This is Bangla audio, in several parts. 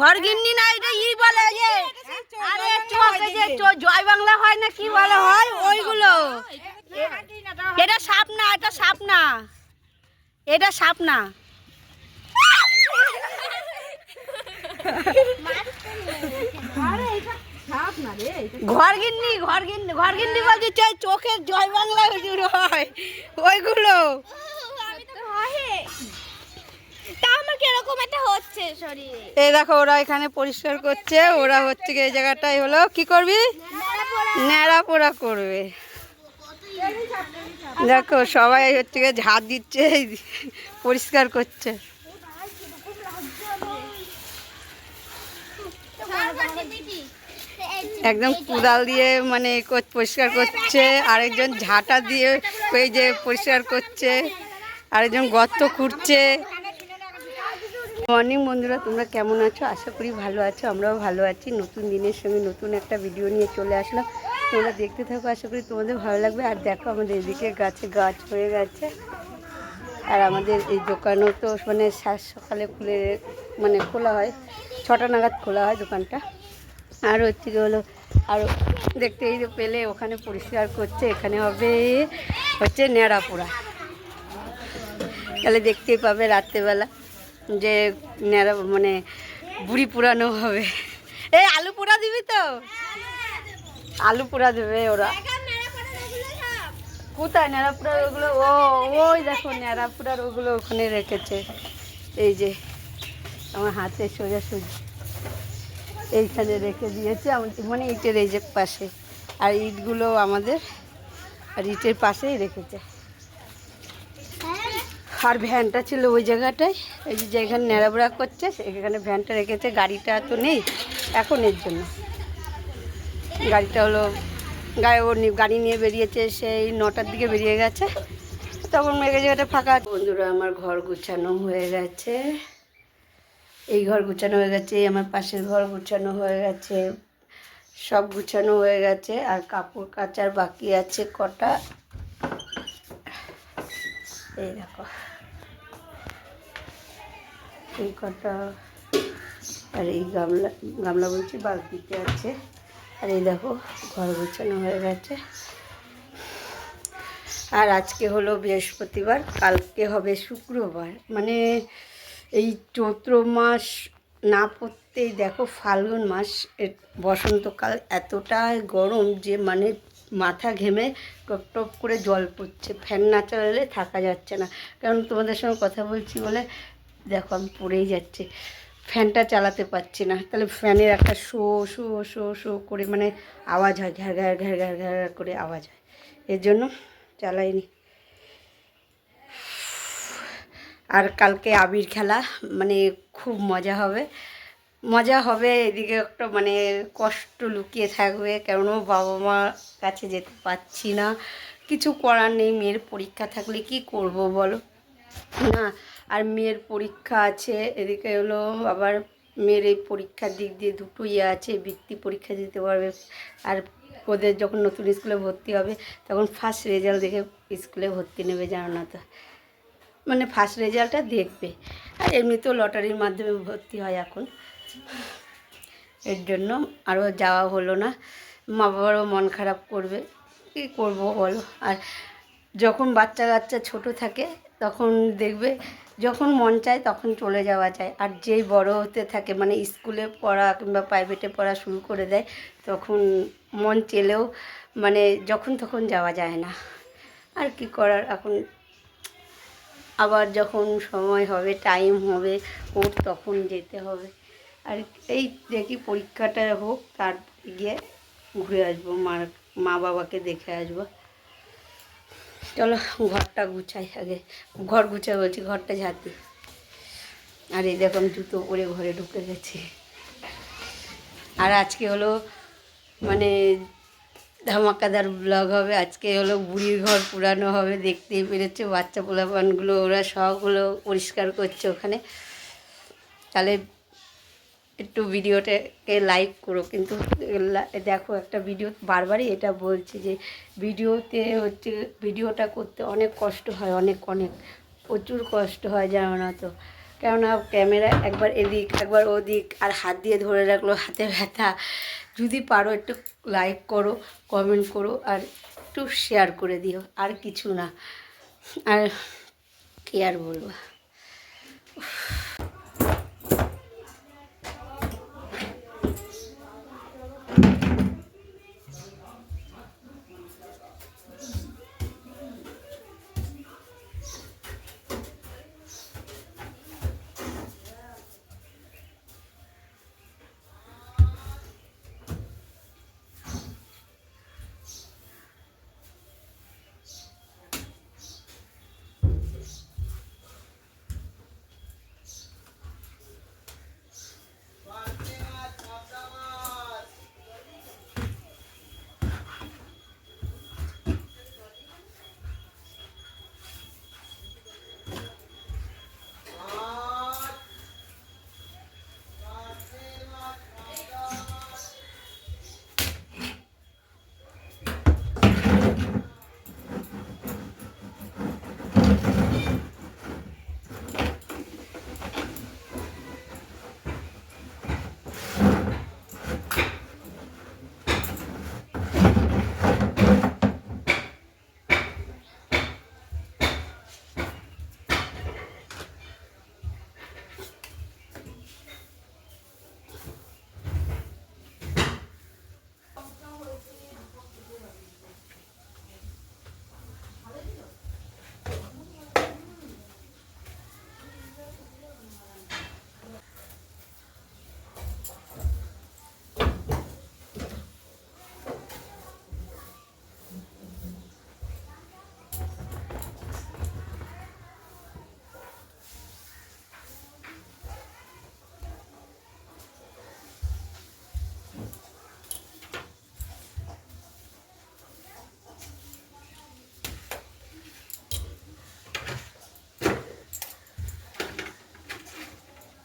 ঘর গিন্নি না, এটা ই বলে যে, আরে চোখ যে জয় বাংলা হয় না, কি বলে হয়? ওইগুলো। এটা সাপ না এটা সাপ না এটা সাপ না ঘর গিন্নি ঘর গিন্নি ঘর গিন্নি বলছে চাই চোখের জয় বাংলা হয়। ওইগুলো। এই দেখো, ওরা এখানে পরিষ্কার করছে, ওরা হচ্ছে এই জায়গাটাই হলো, কি করবি? ন্যাড়া পোড়া করবে। দেখো, সবাই হচ্ছে গিয়ে ঝাড় দিচ্ছে পরিষ্কার করছে। একদম কুদাল দিয়ে মানে পরিষ্কার করছে, আরেকজন ঝাঁটা দিয়ে ওই যে পরিষ্কার করছে, আরেকজন গর্ত খুঁড়ছে। মর্নিং বন্ধুরা, তোমরা কেমন আছো? আশা করি ভালো আছো, আমরাও ভালো আছি। নতুন দিনের সঙ্গে নতুন একটা ভিডিও নিয়ে চলে আসলাম। তোমরা দেখতে থাকো, আশা করি তোমাদের ভালো লাগবে। আর দেখো আমাদের এদিকে গাছে গাছ হয়ে গেছে। আর আমাদের এই দোকানও তো মানে সাত সকালে খুলে মানে খোলা হয়। ছটা নাগাদ খোলা হয় দোকানটা। আর হচ্ছে হলো আর দেখতেই তো পেলে, ওখানে পরিষ্কার করছে, এখানে হবে হচ্ছে ন্যাড়া পোড়া তাহলে দেখতেই পাবে রাত্রেবেলা। যে মানে বুড়ি পুরানো হবে। এই আলু পোড়া দিবি তো? আলু পোড়া দেবে ওরা। কোথায় ন্যাড়াপুরার ওগুলো? ও, ওই দেখো ন্যাড়াপুরার ওগুলো ওখানে রেখেছে। এই যে, আমার হাতে সোজা সোজা। এইখানে রেখে দিয়েছে আমাদের মানে ইটের এই যে পাশে। আর ইটগুলো আমাদের, আর ইটের পাশেই রেখেছে। আর ভ্যানটা ছিল ওই জায়গাটায়। এই যে যেখানে ন্যাড়াবড়া করছে, সেখানে ভ্যানটা রেখেছে। গাড়িটা তো নেই, এখন এর জন্য। গাড়িটা হলো গাড়ি ও নি- গাড়ি নিয়ে বেরিয়েছে, সেই নটার দিকে বেরিয়ে গেছে। তখন মেঘে জায়গাটা ফাঁকা। বন্ধুরা, আমার ঘর গুছানো হয়ে গেছে। এই ঘর গুছানো হয়ে গেছে আমার পাশের ঘর গুছানো হয়ে গেছে। সব গুছানো হয়ে গেছে, আর কাপড় কাচার বাকি আছে কটা। এই দেখো। এই কটা, আর এই গামলা গামলা বলছি, বালতিতে আছে। আর এই দেখো, ঘর গোছানো হয়ে গেছে। আর আজকে হলো বৃহস্পতিবার, কালকে হবে শুক্রবার। মানে এই চৈত্র মাস না পড়তেই দেখো, ফাল্গুন মাস বসন্তকাল এতটা গরম যে মানে মাথা ঘেমে টপ টপ করে জল পড়ছে। ফ্যান না চালালে থাকা যাচ্ছে না। কারণ তোমাদের সঙ্গে কথা বলছি বলে দেখো, আমি পড়েই যাচ্ছে। ফ্যানটা চালাতে পারছি না। তাহলে ফ্যানের একটা শো শো শো শো করে মানে আওয়াজ হয়, ঘ্যার ঘ্যার ঘ্যার ঘ্যার ঘ্যার করে আওয়াজ হয়। এর জন্য চালাইনি। আর কালকে আবির খেলা মানে খুব মজা হবে। মজা হবে, এদিকে একটা মানে কষ্ট লুকিয়ে থাকবে কেন বাবা মা কাছে যেতে পারছি না। কিছু করার নেই, মেয়ের পরীক্ষা থাকলে কি করব বলো? না আর মেয়ের পরীক্ষা আছে, এদিকে হলো আবার মেয়ের এই পরীক্ষার দিক দিয়ে দুটো ইয়ে আছে, বৃত্তি পরীক্ষা দিতে পারবে। আর ওদের যখন নতুন স্কুলে ভর্তি হবে, তখন ফার্স্ট রেজাল্ট দেখে স্কুলে ভর্তি নেবে, জানো না তো। মানে ফার্স্ট রেজাল্টটা দেখবে। আর এমনিতেও লটারির মাধ্যমে ভর্তি হয় এখন। এর জন্য আরও যাওয়া হলো না। মা বাবারও মন খারাপ করবে। কী করব বলো? আর যখন বাচ্চা কাচ্চা ছোট থাকে, তখন দেখবে যখন মন চায় তখন চলে যাওয়া যায়। আর যেই বড় হতে থাকে মানে স্কুলে পড়া কিংবা প্রাইভেটে পড়া শুরু করে দেয়, তখন মন চেলেও মানে যখন তখন যাওয়া যায় না। আর কি করার? এখন আবার যখন সময় হবে টাইম হবে, ওর তখন যেতে হবে। আর এই দেখি পরীক্ষাটা হোক, তারপরে গিয়ে ঘুরে আসব, মার, মা বাবাকে দেখে আসব। চলো ঘরটা গুছাই আগে। ঘর গুছাই বলছি, ঘরটা ঝাঁতি আর এই দেখো আমি জুতো পরে ঘরে ঢুকে গেছি। আর আজকে হলো মানে ধামাকাদার ব্লগ হবে, আজকে হলো বুড়ির ঘর পুরানো হবে, দেখতেই পেরেছে, বাচ্চা পোলাপানগুলো, ওরা সবগুলো পরিষ্কার করছে ওখানে। তাহলে একটু ভিডিওটাকে লাইক করো। কিন্তু দেখো একটা ভিডিও বারবারই এটা বলছে যে ভিডিওতে হচ্ছে, ভিডিওটা করতে অনেক কষ্ট হয়, অনেক অনেক। প্রচুর কষ্ট হয়, জানো না তো? কেননা ক্যামেরা একবার এদিক, একবার ওদিক, আর হাত দিয়ে ধরে রাখল হাতে ব্যথা। যদি পারো একটু লাইক করো কমেন্ট করো, আর একটু শেয়ার করে দিও, আর কিছু না। আর কি আর বলব?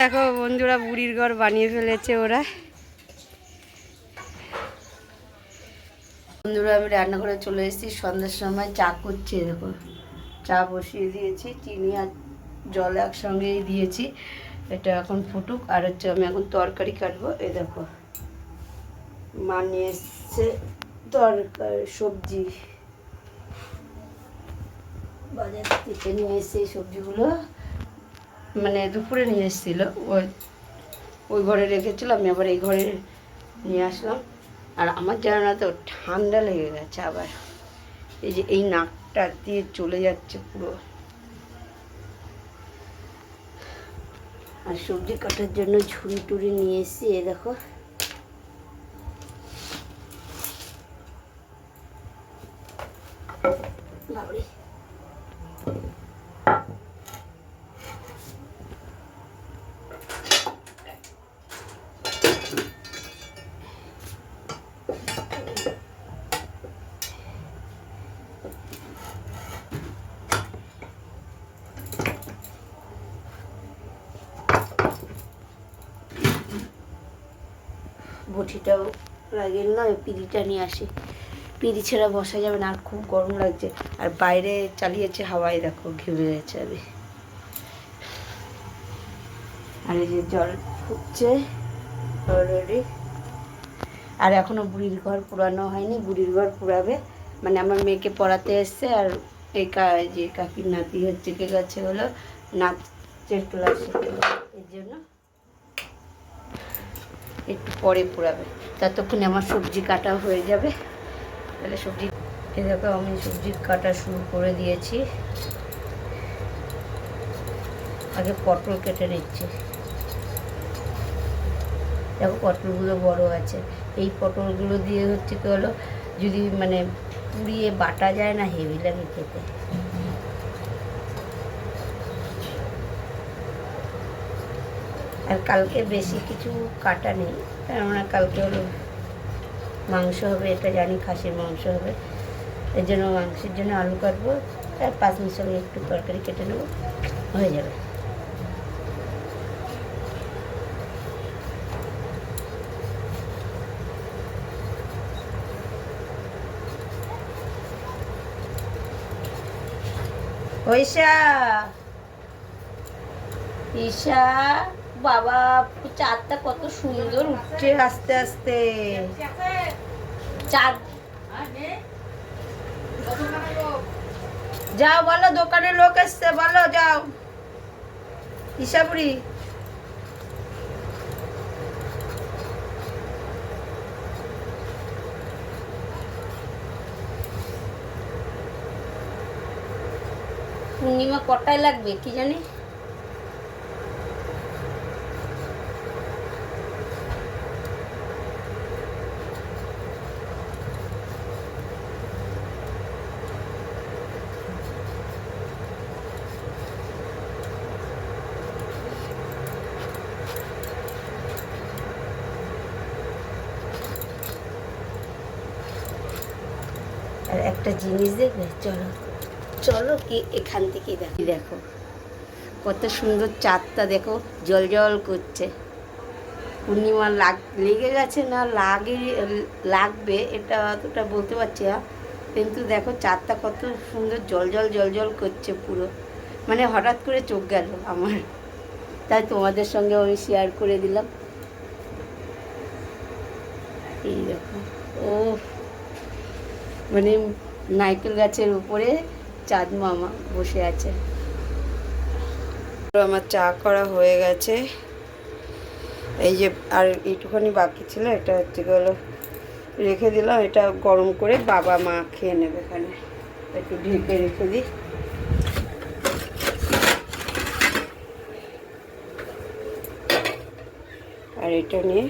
দেখো বন্ধুরা বুড়ির ঘর বানিয়ে ফেলেছে ওরা। বন্ধুরা, আমি রান্নাঘরে চলে এসেছি, সন্ধ্যার সময় চা করছি দেখো চা বসিয়ে দিয়েছি, চিনি আর জল একসঙ্গেই দিয়েছি। এটা এখন ফুটুক, আর হচ্ছে আমি এখন তরকারি কাটবো, এ দেখো। মা নিয়ে এসছে তরকারি সবজি। বাজার থেকে নিয়ে এসছে সবজিগুলো। মানে দুপুরে নিয়ে এসেছিল। ওই ওই ঘরে রেখেছিল, আমি আবার এই ঘরে নিয়ে আসলাম। আর আমার জানা তো ঠান্ডা লেগে গেছে আবার। এই যে এই নাকটা দিয়ে চলে যাচ্ছে পুরো। আর সবজি কাটার জন্য ঝুড়ি টুড়ি নিয়ে এসেছি এ দেখো। ঘটিটাও লাগিয়ে না পিড়িটা নিয়ে আসি। পিড়ি ছেড়া বসা যাবে না, আর খুব গরম লাগছে। আর বাইরে চালিয়েছে হাওয়ায়, দেখো, ঘেমে গেছে আমি। আর এই যে জল ফুটছে, অলরেডি। আর এখনও বুড়ির ঘর পুরানো হয়নি, বুড়ির ঘর পুরাবে। মানে আমার মেয়েকে পড়াতে এসছে, আর এই যে কাকির নাতি হচ্ছে, কে গেছে হলো নাচের ক্লাসে এর জন্য। একটু পরে পুরাবে। ততক্ষণে আমার সবজি কাটা হয়ে যাবে। তাহলে সবজি এই দেখো, আমি সবজি কাটা শুরু করে দিয়েছি। আগে পটল কেটে নিচ্ছি। দেখো, পটলগুলো বড় আছে। এই পটলগুলো দিয়ে হচ্ছে কি হলো, যদি মানে পুড়িয়ে বাটা যায় না, হেভি লাগে খেতে। আর কালকে বেশি কিছু কাটা নেই। কেননা কালকে হলো মাংস হবে, এটা জানি খাসির মাংস হবে। এর জন্য মাংসের জন্য আলু কাটবো, আর পাঁচ মিশালে একটু তরকারি কেটে নেব, হয়ে যাবে। ঐশা ঈশা। বাবা, চাঁদটা কত সুন্দর উঠছে আস্তে আস্তে। চাঁদ। যাও, বলো দোকানে লোক এসছে, বলো, যাও। ঈশাপুরি। পূর্ণিমা কটায় লাগবে, কি জানি? একটা জিনিস দেখবে চলো। চলো কি এখান থেকে দেখো। দেখো কত সুন্দর চাঁদটা দেখো জল জল করছে। পূর্ণিমা লাগ লেগে গেছে না লাগে লাগবে এটা অতটা বলতে পারছি না। কিন্তু দেখো চাঁদটা কত সুন্দর জল জল জল জল করছে পুরো। মানে হঠাৎ করে চোখ গেল আমার। তাই তোমাদের সঙ্গে আমি শেয়ার করে দিলাম। এই দেখো ও মানে নারকেল গাছের উপরে চাঁদ মামা বসে আছে। আমার চা করা হয়ে গেছে। এই যে আর এইটুখানি বাকি ছিল, এটা হচ্ছে গেলো রেখে দিলাম, এটা গরম করে বাবা মা খেয়ে নেবে এখানে। একটু ঢেকে রেখে দিই। আর এটা নিয়ে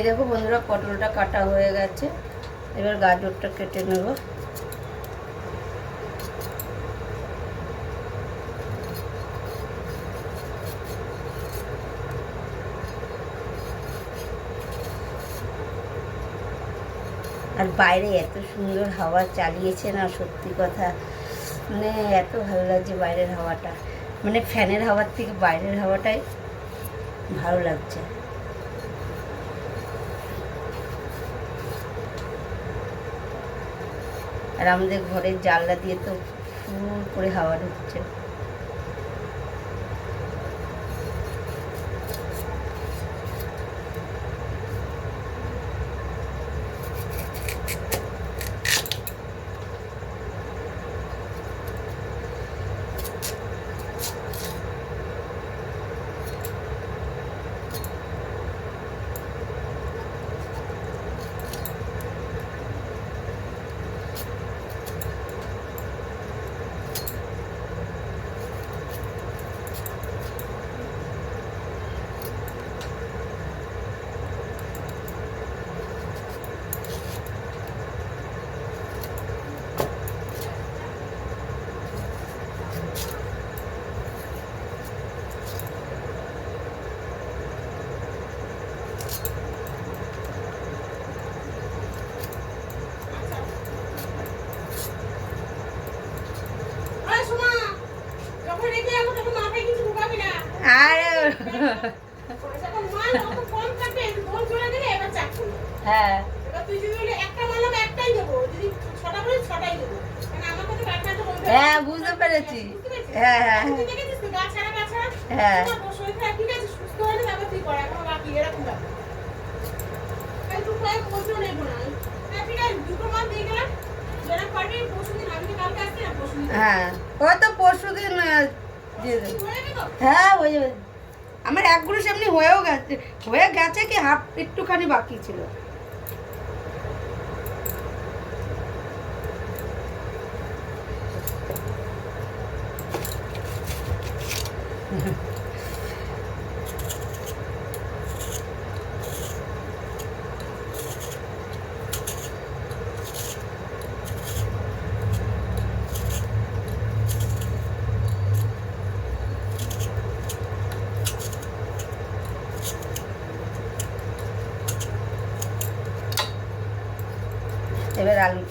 এই দেখো বন্ধুরা, পটলটা কাটা হয়ে গেছে। এবার গাজরটা কেটে নেব। আর বাইরে এত সুন্দর হাওয়া চালিয়েছে না, সত্যি কথা। মানে এত ভালো লাগছে বাইরের হাওয়াটা। মানে ফ্যানের হাওয়ার থেকে বাইরের হাওয়াটাই ভালো লাগছে। আর আমাদের ঘরের জানলা দিয়ে তো ফুল করে হাওয়া ঢুকছে। হ্যাঁ। ঠিক আছে দুটো মাল দিয়ে গেলাম যারা পারবি পরশু দিন তো কালকে না পরশু দিন হ্যাঁ ওই তো পরশু দিন হয়ে। হ্যাঁ হয়ে যাবে। আমার এক এমনি হয়েও গেছে হয়ে গেছে কি হাফ একটুখানি বাকি ছিল। এবার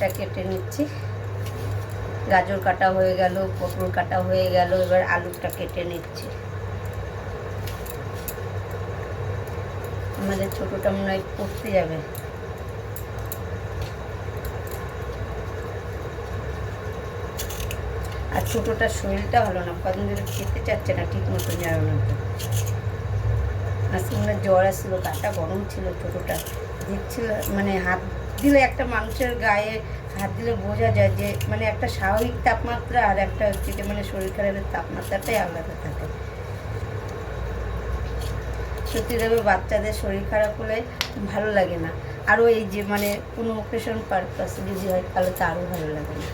আলুটা কেটে নিচ্ছি। গাজর কাটা হয়ে গেল, পটল কাটা হয়ে গেল, এবার আলুটা কেটে নিচ্ছি। আমাদের ছোটটা মনে হয় পড়তে যাবে। আর ছোটটার শরীরটা ভালো না, কদিন ধরে খেতে চাচ্ছে না, ঠিক মতো যাবে না আজকে মনে জ্বর আসছিল, গাটা গরম ছিল ছোটটা। দেখছিল মানে হাত দিলে একটা মানুষের গায়ে হাত দিলে বোঝা যায় যে মানে একটা স্বাভাবিক তাপমাত্রা আর একটা হচ্ছে যে মানে শরীর খারাপের তাপমাত্রাটাই আলাদা থাকে। সত্যি দেবে বাচ্চাদের শরীর খারাপ হলে ভালো লাগে না। আরও এই যে মানে কোনো অকেশন পারপাস যদি হয়, তাহলে তো আরও ভালো লাগে না।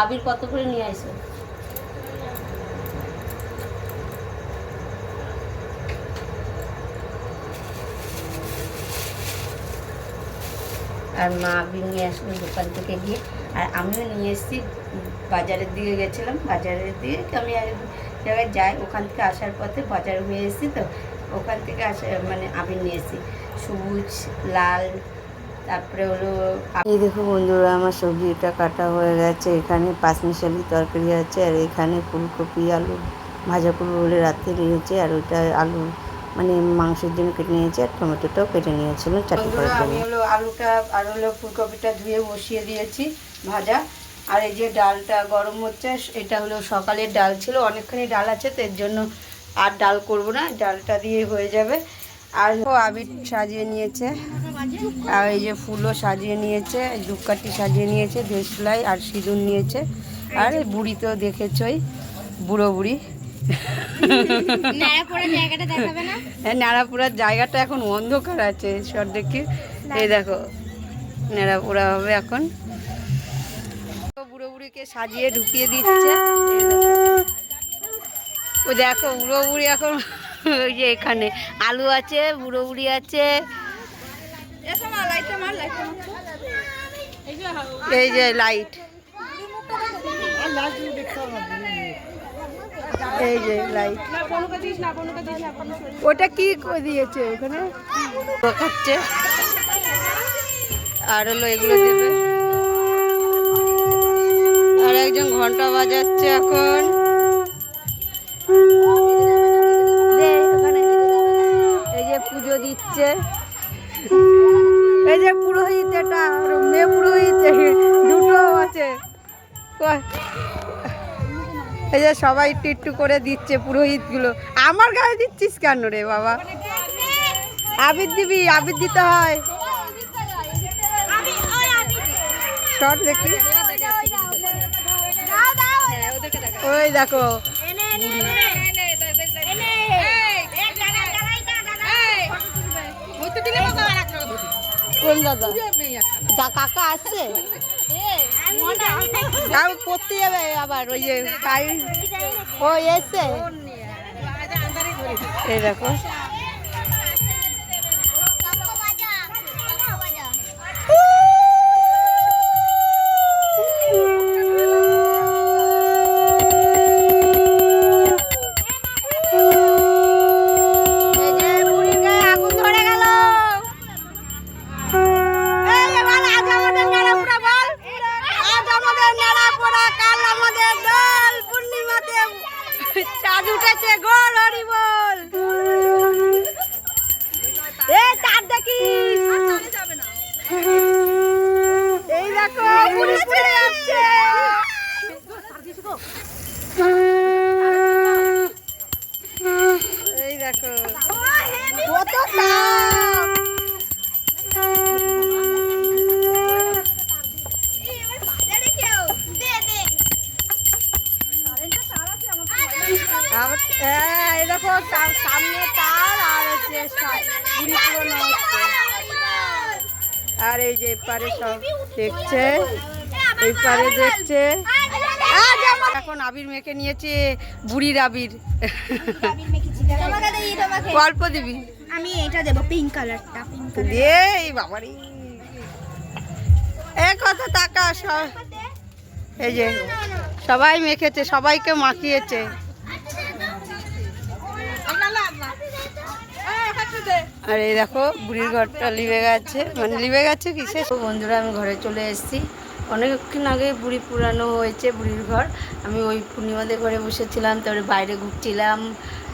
আবির কত করে নিয়ে আসো আর মা নিয়ে আসলো দোকান থেকে গিয়ে। আর আমিও নিয়ে এসেছি, বাজারের দিকে গেছিলাম, বাজারের দিকে আমি এক জায়গায় যাই, ওখান থেকে আসার পথে বাজার হয়ে এসেছি তো, ওখান থেকে আসা মানে আমি নিয়ে এসেছি। সবুজ, লাল, তারপরে হলো এই দেখো বন্ধুরা, আমার সবজিটা কাটা হয়ে গেছে। এখানে পাঁচমিশালি তরকারি আছে, আর এখানে ফুলকপি, আলু, ভাজা করব বলে রাত্রে নিয়েছে, আর ওইটা আলু মানে মাংসের জন্য কেটে নিয়েছে আর টমেটোটাও কেটে নিয়েছিল চাটনি করার জন্য। আমি হলো আলুটা আর হলো ফুলকপিটা ধুয়ে বসিয়ে দিয়েছি ভাজা। আর এই যে ডালটা গরম হচ্ছে এটা হলো সকালের ডাল ছিল অনেকখানি ডাল আছে তো এর জন্য আর ডাল করব না ডালটা দিয়ে হয়ে যাবে। আর আবির সাজিয়ে নিয়েছে আর এই যে ফুলও সাজিয়ে নিয়েছে ধূপকাঠি সাজিয়ে নিয়েছে দেশলাই আর সিঁদুর নিয়েছে আর এই বুড়ি তো দেখেছই বুড়ো বুড়ি। ন্যাড়া পড়া জায়গাটা দেখাবে না? হ্যাঁ জায়গাটা এখন অন্ধকার আছে সর দেখি এই দেখো ন্যাড়াপুরা হবে এখন। বুড়ো বুড়িকে সাজিয়ে ঢুকিয়ে দিচ্ছে। ও দেখো বুড়ো বুড়ি এখন ওই যে এখানে। আলু আছে বুড়ো বুড়ি আছে। এই যে লাইট এই যে লাইট ওটা কি দিয়েছে ওখানে? খাচ্ছে। আর হলো এগুলো দেবে। আর একজন ঘণ্টা বাজাচ্ছে এখন। এই যে সবাই একটু একটু করে দিচ্ছে পুরোহিতগুলো আমার গায়ে দিচ্ছিস কেন রে বাবা আবির দিবি আবির দিতে হয় শর্ট দেখি ওই দেখো কোন দাদা কাকা আসছে আর করতে যাবে আবার ওই যে ও এসে। এই দেখো। চাঁদ উঠেছে গোল হরি বল। চাঁদ এই দেখো এই দেখো। কত তাপ সামনে তার আর হচ্ছে পুরি আর এই যে এপারে সব দেখছে এই পারে দেখছে। এখন আবির মেখে নিয়েছে বুড়ির আবির। গল্প দিবি। আমি এটা দেবো পিঙ্ক কালারটা দিয়ে এই বাবারি। এ কত টাকা সব। এই যে সবাই মেখেছে সবাইকে মাখিয়েছে। আর এই দেখো বুড়ির ঘরটা লিবে গেছে। মানে লিবে গেছে কিসে বন্ধুরা, আমি ঘরে চলে এসেছি। অনেকক্ষণ আগে বুড়ি পুরানো হয়েছে বুড়ির ঘর। আমি ওই পূর্ণিমাদের ঘরে বসেছিলাম, তারপরে বাইরে ঘুরছিলাম,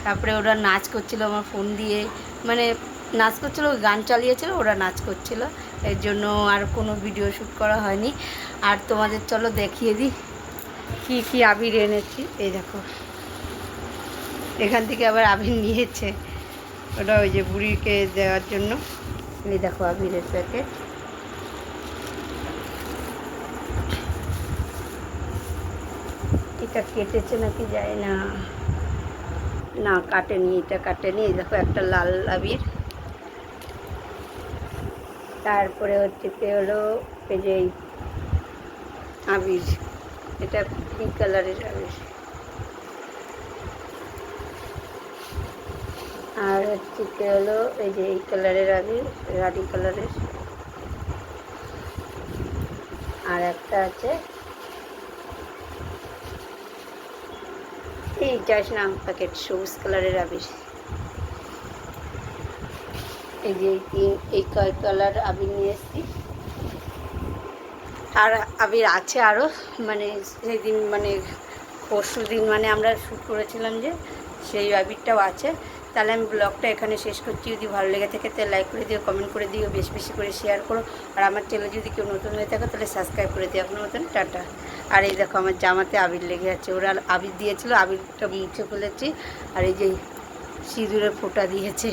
তারপরে ওরা নাচ করছিল আমার ফোন দিয়ে। মানে নাচ করছিল গান চালিয়েছিল, ওরা নাচ করছিল। এর জন্য আর কোনো ভিডিও শ্যুট করা হয়নি। আর তোমাদের চলো দেখিয়ে দিই কী কী আবির এনেছি। এই দেখো, এখান থেকে আবার আবির নিয়েছে। ওটা ওই যে বুড়িকে দেওয়ার জন্য। এই দেখো আবিরের প্যাকেট। এটা কেটেছে নাকি যায় না। না, কাটেনি, এটা কাটেনি। এই দেখো একটা লাল আবির। তারপরে হচ্ছে কি হলো, এই যে আবির। এটা পিঙ্ক কালারের আবির? আর হচ্ছে কি হলো, এই যে এই কালারের আবির রাডি কালারের আর একটা আছে, এই যাস না প্যাকেট সবুজ কালারের আবির। এই যে এই কয় কালার আবির নিয়ে এসেছি। আর আবির আছে আরও মানে সেদিন মানে পরশু দিন মানে আমরা শ্যুট করেছিলাম যে, সেই আবিরটাও আছে। তাহলে আমি ব্লগটা এখানে শেষ করছি। যদি ভালো লেগে থাকে তাহলে লাইক করে দিও কমেন্ট করে দিও, বেশি বেশি করে শেয়ার করো। আর আমার চ্যানেল যদি কেউ নতুন হয়ে থাকে তাহলে সাবস্ক্রাইব করে দিও আপনার মতন। টাটা। আর এই দেখো আমার জামাতে আবির লেগে আছে। ওরা আবির দিয়েছিল, আবিরটা মুছে ফেলেছি। আর এই যে সিঁদুরের ফোটা দিয়েছে।